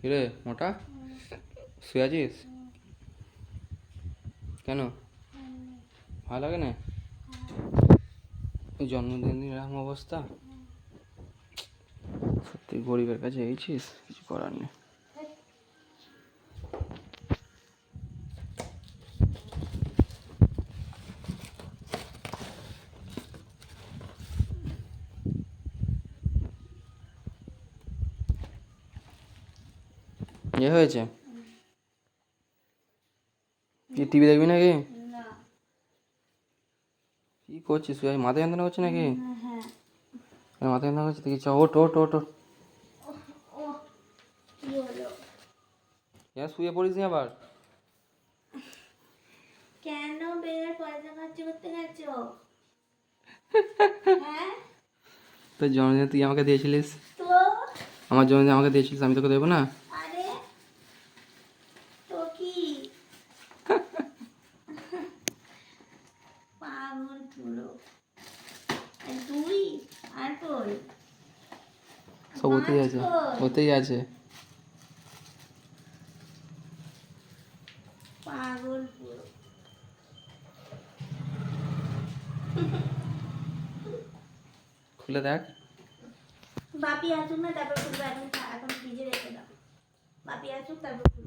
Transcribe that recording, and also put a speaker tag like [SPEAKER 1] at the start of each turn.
[SPEAKER 1] কিরে, মোটা? শুয়ে আছিস? কেন? ভালো লাগে না? জন্মদিনের জন্মদিন এরকম অবস্থা? সত্যি গরিবের কাছে এইছিস কিছু করার নেই। এ হয়েছে? কি টিভি দেখবি নাকি? কি করছিস তুই? মাথা যন্ত্রণা করছে নাকি?
[SPEAKER 2] হ্যাঁ।
[SPEAKER 1] মাথা যন্ত্রণা করছে দেখি চ ওট ওট ওট ওট এবার শুয়ে পড়িস নি আবার?
[SPEAKER 2] কেন বের পয়সা খরচ করতে গেছো? হ্যাঁ?
[SPEAKER 1] তোর জন্মদিনে তুই আমাকে দিয়েছিলিস? আমার জন্মদিনে আমাকে দিয়েছিলিস আমি তোকে দেবো না?
[SPEAKER 2] তুই আর কই
[SPEAKER 1] সব ওতেই আছে ওতেই আছে
[SPEAKER 2] পাগল পুরো
[SPEAKER 1] খুলে দেখ
[SPEAKER 2] বাপি আসুক না তারপর খুলবো এখন এখন ফ্রিজে রেখে দাও বাপি আসুক তারপর খুলবো